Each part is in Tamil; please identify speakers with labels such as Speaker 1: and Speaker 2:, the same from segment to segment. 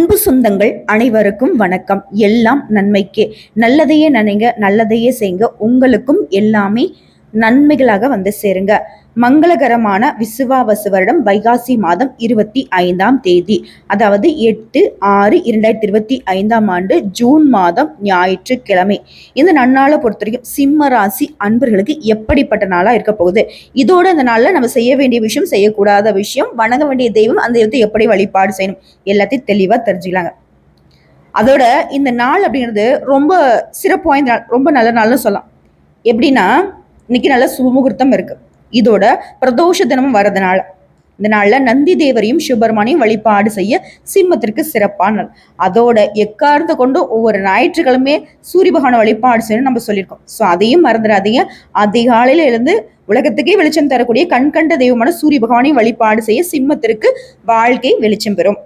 Speaker 1: அன்பு சொந்தங்கள் அனைவருக்கும் வணக்கம். எல்லாம் நன்மைக்கே. நல்லதையே நினைங்க நல்லதையே செய்ங்க. உங்களுக்கும் எல்லாமே நன்மைகளாக வந்து சேருங்க. மங்களகரமான விசுவாவசு வருடம் வைகாசி மாதம் இருபத்தி ஐந்தாம் தேதி அதாவது எட்டு ஆறு இரண்டாயிரத்தி இருபத்தி ஐந்தாம் ஆண்டு ஜூன் மாதம் ஞாயிற்றுக்கிழமை. இந்த நன்னாளை பொறுத்த வரைக்கும் சிம்ம ராசி அன்பர்களுக்கு எப்படிப்பட்ட நாளாக இருக்க போகுது? இதோட இந்த நாளில் நம்ம செய்ய வேண்டிய விஷயம் செய்யக்கூடாத விஷயம் வணங்க வேண்டிய தெய்வம் அந்த தெய்வத்தை எப்படி வழிபாடு செய்யணும்? எல்லாத்தையும் தெளிவாக தெரிஞ்சுக்கலாங்க. அதோட இந்த நாள் அப்படிங்கிறது ரொம்ப சிறப்பு வாய்ந்த நாள் ரொம்ப நல்ல நாள்னு சொல்லலாம். எப்படின்னா இன்னைக்கு நல்ல சுமுகூர்த்தம் இருக்கு. இதோட பிரதோஷ தினமும் வரதுனால இந்த நாளில் நந்தி தேவரையும் சிவபெருமானையும் வழிபாடு செய்ய சிம்மத்திற்கு சிறப்பான நாள். அதோட எக்காரத்தை கொண்டு ஒவ்வொரு ஞாயிற்றுக்கிழமே சூரிய பகவானை வழிபாடு செய்யணும் நம்ம சொல்லியிருக்கோம். ஸோ அதையும் மறந்துடாதீங்க. அதிகாலையில எழுந்து உலகத்துக்கே வெளிச்சம் தரக்கூடிய கண்கண்ட தெய்வமான சூரிய பகவானையும் வழிபாடு செய்ய சிம்மத்திற்கு வாழ்க்கை வெளிச்சம் பெறும்.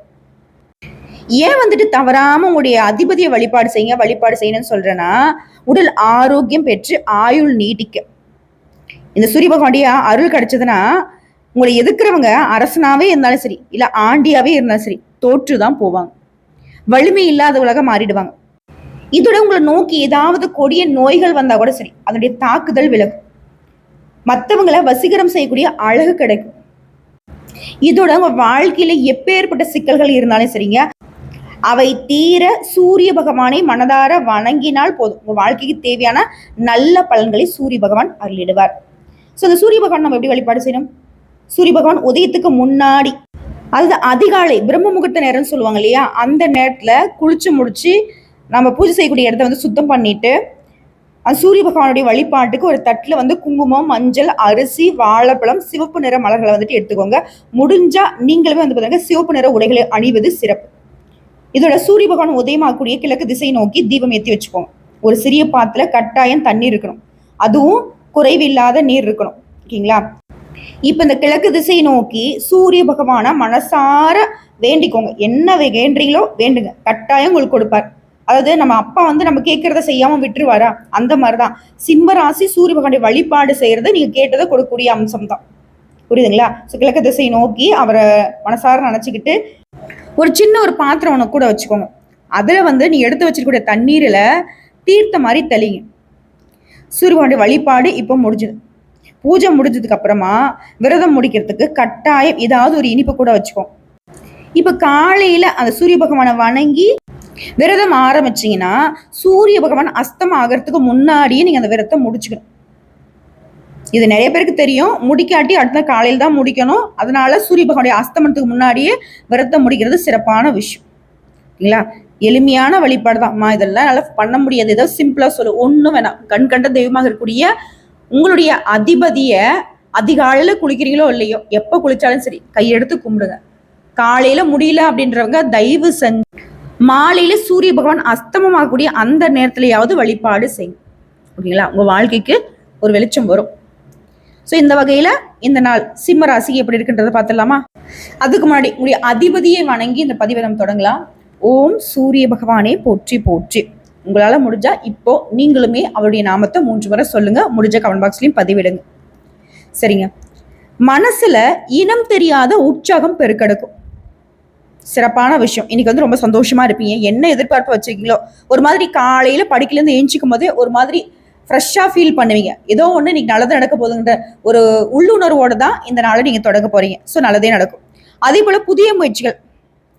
Speaker 1: ஏன் வந்துட்டு தவறாம உங்களுடைய அதிபதியை வழிபாடு செய்யுங்க வழிபாடு செய்யணும்னு சொல்றேன்னா உடல் ஆரோக்கியம் பெற்று ஆயுள் நீட்டிக்க. இந்த சூரிய பகவானுடைய அருள் கிடைச்சதுன்னா உங்களை எதிர்க்கிறவங்க அரசனாவே இருந்தாலும் சரி இல்லை ஆண்டியாவே இருந்தாலும் சரி தோற்று தான் போவாங்க. வலிமை இல்லாதவளாக மாறிடுவாங்க. இதோட உங்களை நோக்கி ஏதாவது கொடிய நோய்கள் வந்தா கூட சரி அதனுடைய தாக்குதல் விலகும். மற்றவங்களை வசீகரம் செய்யக்கூடிய அழகு கிடைக்கும். இதோட உங்க வாழ்க்கையில எப்பேற்பட்ட சிக்கல்கள் இருந்தாலும் சரிங்க அவை தீர சூரிய பகவானை மனதார வணங்கினால் போதும். உங்க வாழ்க்கைக்கு தேவையான நல்ல பலன்களை சூரிய பகவான் அருளிடுவார். ஸோ அந்த சூரிய பகவான் நம்ம எப்படி வழிபாடு செய்யணும்? சூரிய பகவான் உதயத்துக்கு முன்னாடி. அது அதிகாலை பிரம்ம முகூர்த்த நேரம்னு சொல்லுவாங்க இல்லையா? அந்த நேரத்தில் குளிச்சு முடிச்சு நம்ம பூஜை செய்யக்கூடிய இடத்த வந்து சுத்தம் பண்ணிட்டு அந்த சூரிய பகவானுடைய வழிபாட்டுக்கு ஒரு தட்டில் வந்து குங்குமம் மஞ்சள் அரிசி வாழைப்பழம் சிவப்பு நிற மலர்களை வந்துட்டு எடுத்துக்கோங்க. முடிஞ்சா நீங்களுமே வந்து பார்த்தீங்கன்னா சிவப்பு நிற உடைகளை அணிவது சிறப்பு. இதோட சூரிய பகவான் உதயமாகக்கூடிய கிழக்கு திசை நோக்கி தீபம் ஏற்றி வச்சுக்கோங்க. ஒரு சிறிய பாத்துல கட்டாயம் தண்ணீர் இருக்கணும். அதுவும் குறைவில்லாத நீர் இருக்கணும். ஓகேங்களா? இப்போ இந்த கிழக்கு திசை நோக்கி சூரிய பகவானை மனசார வேண்டிக்கோங்க. என்ன வேண்டுறீங்களோ வேண்டுங்க. கட்டாயம் உங்களுக்கு கொடுப்பார். அதாவது நம்ம அப்பா வந்து நம்ம கேட்கறத செய்யாம விட்டுருவாரா? அந்த மாதிரிதான். சிம்ம ராசி சூரிய பகவானுடைய வழிபாடு செய்யறது நீங்க கேட்டதை கொடுக்கக்கூடிய அம்சம் தான் புரியுதுங்களா? ஸோ கிழக்கு திசை நோக்கி அவரை மனசார நினச்சிக்கிட்டு ஒரு சின்ன ஒரு பாத்திரம் ஒன்று கூட வச்சுக்கோங்க. அதில் வந்து நீ எடுத்து வச்சிருக்கக்கூடிய தண்ணீரில் தீர்த்த மாதிரி தெளிங்க. சூரியனுடைய வழிபாடு இப்போ முடிஞ்சுது பூஜை முடிஞ்சதுக்கு அப்புறமா விரதம் முடிக்கிறதுக்கு கட்டாயம் ஏதாவது ஒரு இனிப்பு கூட வச்சுக்கோம் இப்போ காலையில் அந்த சூரிய பகவானை வணங்கி விரதம் ஆரம்பிச்சீங்கன்னா சூரிய பகவான் அஸ்தம் ஆகிறதுக்கு முன்னாடியே நீங்கள் அந்த விரதத்தை முடிச்சுக்கணும். இது நிறைய பேருக்கு தெரியும். முடிக்காட்டி அடுத்த காலையில் தான் முடிக்கணும். அதனால சூரிய பகவானுடைய அஸ்தமனத்துக்கு முன்னாடியே விரதம் முடிக்கிறது சிறப்பான விஷயம். இல்லைங்களா? எளிமையான வழிபாடு இதெல்லாம் நல்லா பண்ண முடியாது. ஏதோ சிம்பிளா சொல்லு. ஒன்றும் வேணாம். கண் கண்ட தெய்வமாக இருக்கக்கூடிய உங்களுடைய அதிபதியை அதிகாலையில குளிக்கிறீங்களோ இல்லையோ எப்போ குளிச்சாலும் சரி கையெடுத்து கும்பிடுங்க. காலையில முடியல அப்படின்றவங்க தயவு செஞ்சு மாலையில சூரிய பகவான் அஸ்தமமாகக்கூடிய அந்த நேரத்திலேயாவது வழிபாடு செய்யும் ஓகேங்களா? உங்க வாழ்க்கைக்கு ஒரு வெளிச்சம் வரும். ஸோ இந்த வகையில் இந்த நாள் சிம்ம ராசிக்கு எப்படி இருக்குன்றதை பார்த்துடலாமா? அதுக்கு முன்னாடி உங்களுடைய அதிபதியை வணங்கி இந்த பதிவை நம்ம தொடங்கலாம். ஓம் சூரிய பகவானே போற்றி போற்றி. உங்களால் முடிஞ்சால் இப்போ நீங்களுமே அவருடைய நாமத்தை மூன்று முறை சொல்லுங்கள் முடிஞ்ச கமெண்ட் பாக்ஸ்லையும் பதிவிடுங்க. சரிங்க. மனசில் இனம் தெரியாத உற்சாகம் பெருக்கெடுக்கும். சிறப்பான விஷயம். இன்னைக்கு வந்து ரொம்ப சந்தோஷமாக இருப்பீங்க. என்ன எதிர்பார்ப்பு வச்சிருக்கீங்களோ ஒரு மாதிரி காலையில் படிக்கலேருந்து ஏஞ்சிக்கும் போதே ஒரு மாதிரி ஃப்ரெஷ்ஷாக ஃபீல் பண்ணுவீங்க. ஏதோ ஒன்று இன்னைக்கு நல்லது நடக்க போதுங்கிற ஒரு உள்ளுணர்வோடு தான் இந்த நாளை நீங்கள் தொடங்க போகிறீங்க ஸோ நல்லதே நடக்கும். அதே போல் புதிய முயற்சிகள்.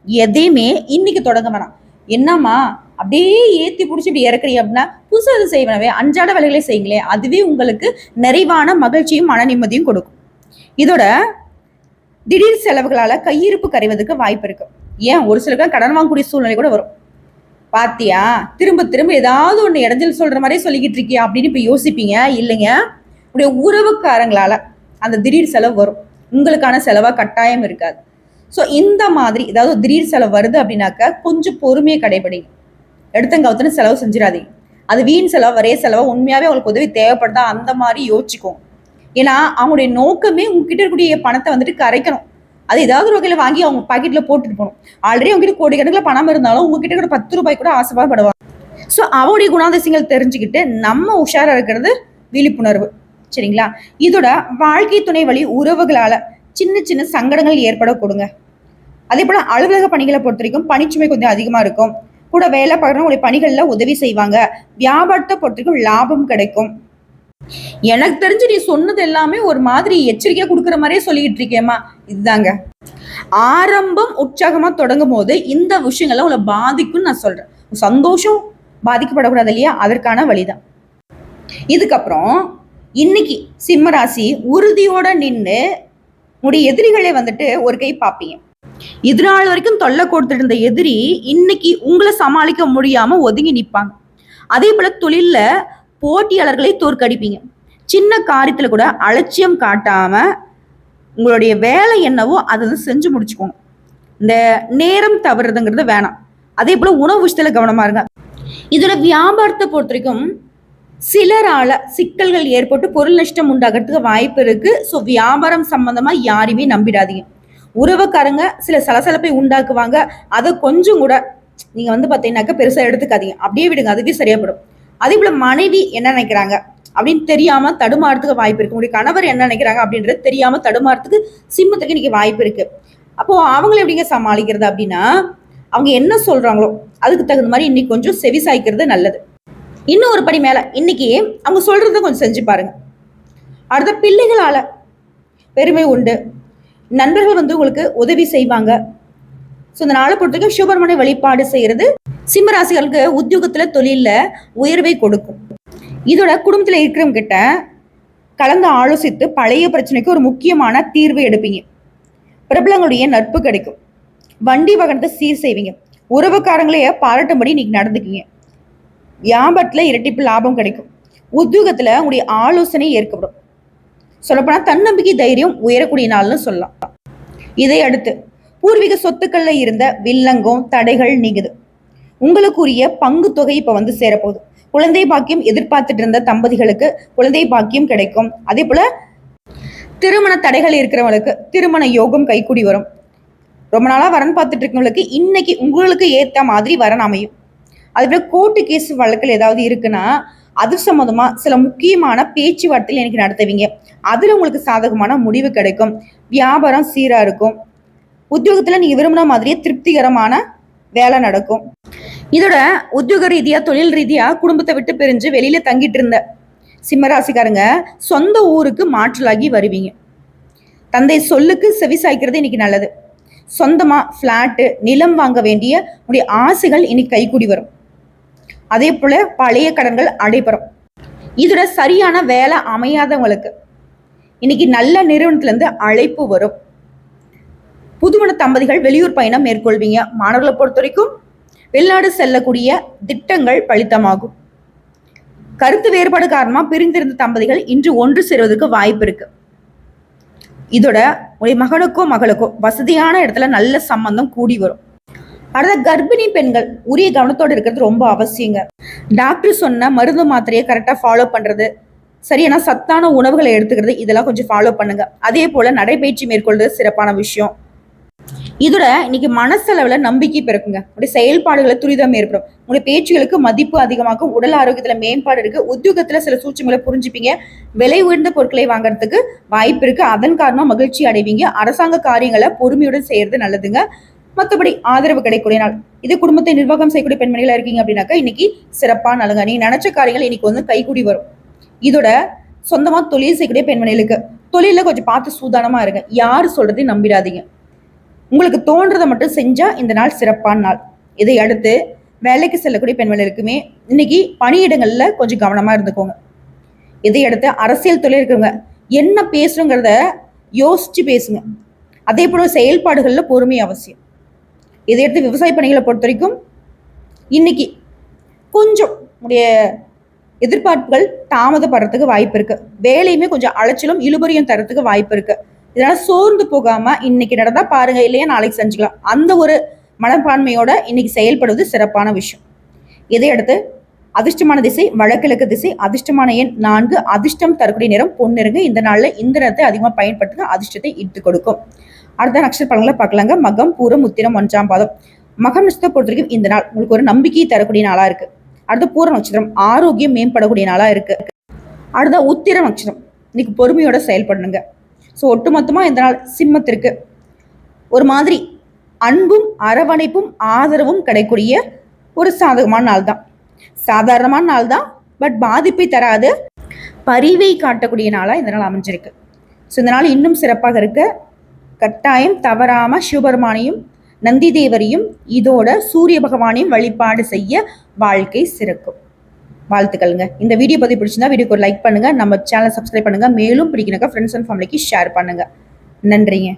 Speaker 1: எதையுமே இன்னைக்கு தொடங்க வேணாம். என்னம்மா? அப்படியே ஏத்தி பிடிச்சி இப்படி இறக்குறீங்க அப்படின்னா புதுசாக அது செய்வனவே? அன்றாட வேலைகளை செய்யுங்களே. அதுவே உங்களுக்கு நிறைவான மகிழ்ச்சியும் மன நிம்மதியும் கொடுக்கும். இதோட திடீர் செலவுகளால கையிருப்பு கரைவதற்கு வாய்ப்பு இருக்கு. ஏன்? ஒரு சிலருக்கு கடன் வாங்கக்கூடிய சூழ்நிலை கூட வரும். பாத்தியா? திரும்ப திரும்ப ஏதாவது ஒன்று இடைஞ்சல் சொல்ற மாதிரி சொல்லிக்கிட்டு இருக்கியா அப்படின்னு இப்போ யோசிப்பீங்க? இல்லைங்க. உடைய உறவுக்காரங்களால அந்த திடீர் செலவு வரும். உங்களுக்கான செலவா கட்டாயம் இருக்காது. ஸோ இந்த மாதிரி ஏதாவது திடீர் செலவு வருது அப்படின்னாக்க கொஞ்சம் பொறுமையை கடைபிடிங்க. எடுத்தங்கவுத்துன்னு செலவு செஞ்சிடாதீங்க. அது வீண் செலவு வரைய செலவு உண்மையாவே அவங்களுக்கு உதவி தேவைப்படுதா அந்த மாதிரி யோசிச்சுக்கும் ஏன்னா அவங்களுடைய நோக்கமே உங்ககிட்ட இருக்கக்கூடிய பணத்தை வந்துட்டு கரைக்கணும். அது ஏதாவது ஒரு வகையில் வாங்கி அவங்க பாக்கெட்டில் போட்டுட்டு போகணும். ஆல்ரெடி உங்ககிட்ட கோடிக்கணக்கில் பணம் இருந்தாலும் உங்ககிட்ட கூட பத்து ரூபாய் கூட ஆசைப்படுவாங்க. ஸோ அவருடைய குணாதிசயங்கள் தெரிஞ்சுக்கிட்டு நம்ம உஷாராக இருக்கிறது விழிப்புணர்வு. சரிங்களா? இதோட வாழ்க்கை துணை வழி உறவுகளால சின்ன சின்ன சங்கடங்கள் ஏற்பட கொடுங்க. அதே போல அலுவலக பணிகளை பொறுத்த வரைக்கும் பணிச்சுமை கொஞ்சம் அதிகமா இருக்கும். கூட வேலை பார்க்குறவங்களுடைய பணிகள்ல உதவி செய்வாங்க. வியாபாரத்தை பொறுத்த வரைக்கும் லாபம் கிடைக்கும். எனக்கு தெரிஞ்சு நீ சொன்னது எல்லாமே ஒரு மாதிரி எச்சரிக்கையாக கொடுக்குற மாதிரியே சொல்லிக்கிட்டு இருக்கேம்மா. இதுதாங்க. ஆரம்பம் உற்சாகமா தொடங்கும் போது இந்த விஷயங்களை உங்களை பாதிக்கும்னு நான் சொல்றேன். சந்தோஷம் பாதிக்கப்படக்கூடாது இல்லையா? அதற்கான வழிதான். இதுக்கப்புறம் இன்னைக்கு சிம்மராசி உறுதியோட நின்று உடைய எதிரிகளே வந்துட்டு ஒரு கை பார்ப்பீங்க இது வரைக்கும் தொல்லை கொடுத்துட்டு இருந்த எதிரி இன்னைக்கு உங்களை சமாளிக்க முடியாம ஒதுங்கி நிற்பாங்க அதே போல தொழில்ல போட்டியாளர்களை தோற்கடிப்பீங்க. சின்ன காரியத்துல கூட அலட்சியம் காட்டாம உங்களுடைய வேலை என்னவோ அதை வந்து செஞ்சு முடிச்சுக்கோங்க. இந்த நேரம் தவறுறதுங்கிறது வேணாம். அதே போல உணவு விஷயத்துல கவனமா இருங்க. இதோட வியாபாரத்தை பொறுத்த வரைக்கும் சிலரால சிக்கல்கள் ஏற்பட்டு பொருள் நஷ்டம் உண்டாகிறதுக்கு வாய்ப்பு இருக்கு. ஸோ வியாபாரம் சம்பந்தமா யாரையுமே நம்பிடாதீங்க. உறவுக்காரங்க சில சலசலப்பை உண்டாக்குவாங்க. அதை கொஞ்சம் கூட நீங்க வந்து பார்த்தீங்கன்னாக்கா பெருசாக எடுத்துக்காதீங்க. அப்படியே விடுங்க. அதுவே சரியாப்படும் அதே போல மனைவி என்ன நினைக்கிறாங்க? அப்படின்னு தெரியாம தடுமாறதுக்கு வாய்ப்பு இருக்கு. உங்களுடைய கணவர் என்ன நினைக்கிறாங்க அப்படின்றது தெரியாம தடுமாறதுக்கு சிம்மத்துக்கு இன்னைக்கு வாய்ப்பு இருக்கு. அப்போ அவங்களை எப்படிங்க சமாளிக்கிறது அப்படின்னா அவங்க என்ன சொல்றாங்களோ அதுக்கு தகுந்த மாதிரி இன்னைக்கு கொஞ்சம் செவி சாய்க்கிறது நல்லது. இன்னும் ஒரு படி மேலே. இன்னைக்கு அவங்க சொல்கிறத கொஞ்சம் செஞ்சு பாருங்க. அடுத்த பிள்ளைகளால் பெருமை உண்டு. நண்பர்கள் வந்து உங்களுக்கு உதவி செய்வாங்க. ஸோ இந்த நாளை பொறுத்தவரைக்கும் சுபர்மனை வழிபாடு செய்கிறது சிம்மராசிகளுக்கு உத்தியோகத்தில் தொழிலில் உயர்வை கொடுக்கும். இதோட குடும்பத்தில் இருக்கிறவங்க கிட்ட கலந்து ஆலோசித்து பழைய பிரச்சனைக்கு ஒரு முக்கியமான தீர்வு எடுப்பீங்க. பிரபலங்களுடைய நட்பு கிடைக்கும். வண்டி வாகனத்தை சீர் செய்வீங்க. உறவுக்காரங்களையே பாராட்டும்படி இன்னைக்கு நடந்துக்கீங்க வியாபாரத்தில் இரட்டிப்பு லாபம் கிடைக்கும். உத்தியோகத்துல உங்களுடைய ஆலோசனை ஏற்கப்படும் சொல்லப்போனா தன்னம்பிக்கை தைரியம் உயரக்கூடிய நாள்னு சொல்லலாம். இதை அடுத்து பூர்வீக சொத்துக்கள்ல இருந்த வில்லங்கம் தடைகள் நீங்குது. உங்களுக்குரிய பங்கு தொகை இப்போ வந்து சேரப்போகுது. குழந்தை பாக்கியம் எதிர்பார்த்துட்டு இருந்த தம்பதிகளுக்கு குழந்தை பாக்கியம் கிடைக்கும். அதே போல திருமண தடைகள் இருக்கிறவங்களுக்கு திருமண யோகம் கைக்கூடி வரும். ரொம்ப நாளா வரன் பார்த்துட்டு இருக்கவங்களுக்கு இன்னைக்கு உங்களுக்கு ஏற்ற மாதிரி வரன் அமையும். அதுபோல கோர்ட்டு கேஸ் வழக்கில் ஏதாவது இருக்குன்னா அது சம்மந்தமாக சில முக்கியமான பேச்சுவார்த்தைகள் எனக்கு நடத்துவீங்க. அதில் உங்களுக்கு சாதகமான முடிவு கிடைக்கும். வியாபாரம் சீராக இருக்கும். உத்தியோகத்தில் நீங்கள் விரும்பின மாதிரியே திருப்திகரமான வேலை நடக்கும். இதோட உத்தியோக ரீதியாக தொழில் ரீதியாக குடும்பத்தை விட்டு பிரிஞ்சு வெளியில் தங்கிட்டு இருந்த சிம்மராசிக்காரங்க சொந்த ஊருக்கு மாற்றலாகி வருவீங்க. தந்தை சொல்லுக்கு செவி சாய்க்கிறது இன்னைக்கு நல்லது. சொந்தமாக ஃப்ளாட்டு நிலம் வாங்க வேண்டிய உடைய ஆசைகள் இன்னைக்கு கைகூடி வரும். அதே போல பழைய கடன்கள் அடைபெறும். இதோட சரியான வேலை அமையாதவங்களுக்கு இன்னைக்கு நல்ல நிறுவனத்துலேருந்து அழைப்பு வரும். புதுமண தம்பதிகள் வெளியூர் பயணம் மேற்கொள்வீங்க. மாணவர்களை பொறுத்த வரைக்கும் வெளிநாடு செல்லக்கூடிய திட்டங்கள் பலித்தமாகும். கருத்து வேறுபாடு காரணமாக பிரிந்திருந்த தம்பதிகள் இன்று ஒன்று சேருவதற்கு வாய்ப்பு இருக்கு. இதோட உடைய மகனுக்கோ மகளுக்கோ வசதியான இடத்துல நல்ல சம்பந்தம் கூடி வரும். அடுத்த கர்ப்பிணி பெண்கள் உரிய கவனத்தோடு இருக்கிறது ரொம்ப அவசியங்க. டாக்டர் சொன்ன மருந்து மாத்திரையை கரெக்டாக ஃபாலோ பண்ணுறது சரியான சத்தான உணவுகளை எடுத்துக்கிறது இதெல்லாம் கொஞ்சம் ஃபாலோ பண்ணுங்க. அதே போல நடைபயிற்சி மேற்கொள்வது சிறப்பான விஷயம். இதோட இன்னைக்கு மனசளவில் நம்பிக்கை பிறக்குங்க. உடைய செயல்பாடுகளை துரிதம் ஏற்படும். உங்களுடைய பேச்சுகளுக்கு மதிப்பு அதிகமாகும். உடல் ஆரோக்கியத்தில் மேம்பாடு இருக்கு. உத்தியோகத்தில் சில சூழ்ச்சிகளை புரிஞ்சுப்பீங்க. விலை உயர்ந்த பொருட்களை வாங்குறதுக்கு வாய்ப்பு இருக்கு. அதன் காரணமாக மகிழ்ச்சி அடைவீங்க. அரசாங்க காரியங்களை பொறுமையுடன் செய்யறது நல்லதுங்க. மற்றபடி ஆதரவு கிடைக்கக்கூடிய நாள். இது குடும்பத்தை நிர்வாகம் செய்யக்கூடிய பெண்மணிகளாக இருக்கீங்க அப்படின்னாக்கா இன்னைக்கு சிறப்பான நாளுங்க நீ நினைச்ச காரியங்கள் இன்னைக்கு வந்து கைகூடி வரும். இதோட சொந்தமா தொழில் செய்யக்கூடிய பெண்மணிகளுக்கு தொழில கொஞ்சம் பார்த்து சூதானமா இருங்க. யார் சொல்றதையும் நம்பிடாதீங்க. உங்களுக்கு தோன்றதை மட்டும் செஞ்சா இந்த நாள் சிறப்பான நாள். இதை அடுத்து வேலைக்கு செல்லக்கூடிய பெண்மணிகளுக்குமே இன்னைக்கு பணியிடங்கள்ல கொஞ்சம் கவனமா இருந்துக்கோங்க. இதை அடுத்து அரசியல் தொழில் இருக்கிறவங்க என்ன பேசுறோங்கிறத யோசிச்சு பேசுங்க. அதே போல செயல்பாடுகளில் பொறுமை அவசியம். இதை எடுத்து விவசாய பணிகளை பொறுத்த வரைக்கும் இன்னைக்கு கொஞ்சம் உடைய எதிர்பார்ப்புகள் தாமதப்படுறதுக்கு வாய்ப்பு இருக்கு. வேலையுமே கொஞ்சம் அலைச்சலும் இழுபறியும் தரத்துக்கு வாய்ப்பு இருக்கு. இதனால சோர்ந்து போகாம இன்னைக்கு நடந்தா பாருங்க இல்லையா நாளைக்கு செஞ்சுக்கலாம். அந்த ஒரு மனப்பான்மையோட இன்னைக்கு செயல்படுவது சிறப்பான விஷயம். இதையடுத்து அதிர்ஷ்டமான திசை வழக்கிழக்கு திசை அதிர்ஷ்டமான எண் நான்கு அதிர்ஷ்டம் தரக்கூடிய நிறம் பொன்னிறங்கு. இந்த நாளில் இந்த நேரத்தை அதிகமாக பயன்படுத்துங்க அதிர்ஷ்டத்தை இட்டு கொடுக்கும். அடுத்த நட்சத்திர பலன்களை பார்க்கலாங்க. மகம் பூரம் உத்திரம் ஒன்றாம் பாதம். மகம் நட்சத்திரம் பொறுத்த வரைக்கும் இந்த நாள் உங்களுக்கு ஒரு நம்பிக்கையை தரக்கூடிய நாளா இருக்கு. அடுத்த பூர நட்சத்திரம் ஆரோக்கியம் மேம்படக்கூடிய நாளா இருக்கு. அடுத்த உத்திர நட்சத்திரம் இன்னைக்கு பொறுமையோட செயல்படணுங்க. ஸோ ஒட்டுமொத்தமாக இந்த நாள் சிம்மத்திற்கு ஒரு மாதிரி அன்பும் அரவணைப்பும் ஆதரவும் கிடைக்கூடிய ஒரு சாதகமான நாள் தான். சாதாரணமான நாள் தான் பட் பாதிப்பை தராது. பரிவை காட்டக்கூடிய நாளாக இந்த நாள் அமைஞ்சிருக்கு. ஸோ இந்த நாள் இன்னும் சிறப்பாக இருக்க கட்டாயம் தவறாம சிவபெருமானையும் நந்தி தேவரையும் இதோட சூரிய பகவானையும் வழிபாடு செய்ய வாழ்க்கை சிறக்கும். வாழ்த்துக்கள்ங்க. இந்த வீடியோ பற்றி பிடிச்சிருந்தா வீடியோக்கு ஒரு லைக் பண்ணுங்க. நம்ம சேனல் சப்ஸ்கிரைப் பண்ணுங்க. மேலும் பிடிக்கணுக்கா ஃப்ரெண்ட்ஸ் அண்ட் ஃபேமிலிக்கு ஷேர் பண்ணுங்க. நன்றிங்க.